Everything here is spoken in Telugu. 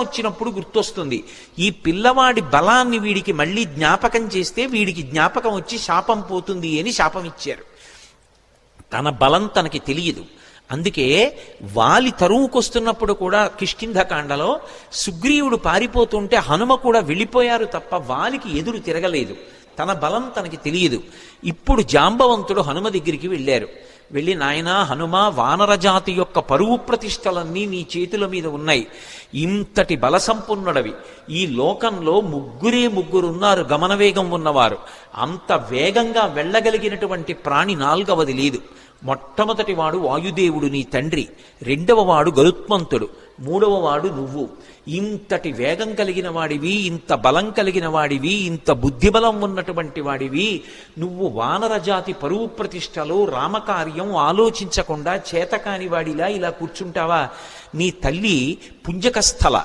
వచ్చినప్పుడు గుర్తొస్తుంది. ఈ పిల్లవాడి బలాన్ని వీడికి మళ్ళీ జ్ఞాపకం చేస్తే వీడికి జ్ఞాపకం వచ్చి శాపం పోతుంది అని శాపం ఇచ్చారు. తన బలం తనకి తెలియదు. అందుకే వాలి తరువుకొస్తున్నప్పుడు కూడా కిష్కింధకాండలో సుగ్రీవుడు పారిపోతుంటే హనుమ కూడా వెళ్ళిపోయారు తప్ప వాలికి ఎదురు తిరగలేదు. తన బలం తనకి తెలియదు. ఇప్పుడు జాంబవంతుడు హనుమ దగ్గరికి వెళ్ళారు. వెళ్ళి నాయన హనుమ వానరజాతి యొక్క పరువు ప్రతిష్టలన్నీ నీ చేతుల మీద ఉన్నాయి. ఇంతటి బలసంపన్నుడవి. ఈ లోకంలో ముగ్గురే ముగ్గురున్నారు గమనవేగం ఉన్నవారు. అంత వేగంగా వెళ్ళగలిగినటువంటి ప్రాణి నాలుగవది లేదు. మొట్టమొదటి వాడు వాయుదేవుడు నీ తండ్రి. రెండవ వాడు గరుత్మంతుడు. మూడవ వాడు నువ్వు. ఇంతటి వేగం కలిగిన వాడివి ఇంత బలం కలిగిన వాడివి ఇంత బుద్ధిబలం ఉన్నటువంటి వాడివి. నువ్వు వానరజాతి పరువు ప్రతిష్టలో రామకార్యం ఆలోచించకుండా చేతకాని వాడిలా ఇలా కూర్చుంటావా? నీ తల్లి పుంజకస్థల.